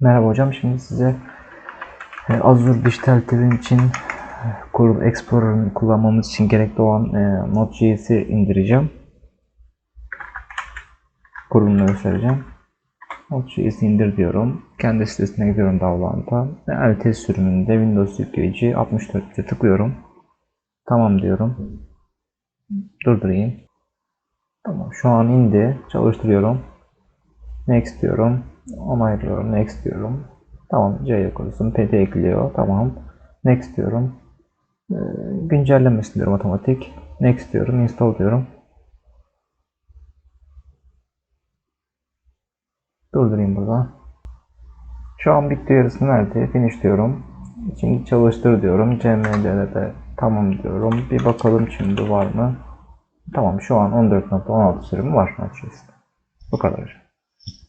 Merhaba hocam. Şimdi size e, Azure Dijital Twin için e, Kurul Explorer'ını kullanmamız için gerekli olan e, Node.js'i indireceğim. Kurulumunu göstereceğim. Node.js'i indir diyorum. Kendi sitesine gidiyorum download'a. LT sürümünde Windows yükleyici 64'e tıklıyorum. Tamam diyorum. Durdurayım. Tamam şu an indi. Çalıştırıyorum. Next diyorum. Onaylıyorum. Next diyorum. Tamam C'ye koysun. PT ekliyor. Tamam. Next diyorum. Ee, güncellemesi diyorum otomatik. Next diyorum. Install diyorum. Durdurayım burada. Şu an bitti yarısını verdi. Finish diyorum. Şimdi çalıştır diyorum. CMD'de de tamam diyorum. Bir bakalım şimdi var mı? Tamam şu an 14.16 sürümü var. Açıyoruz. Bu kadar.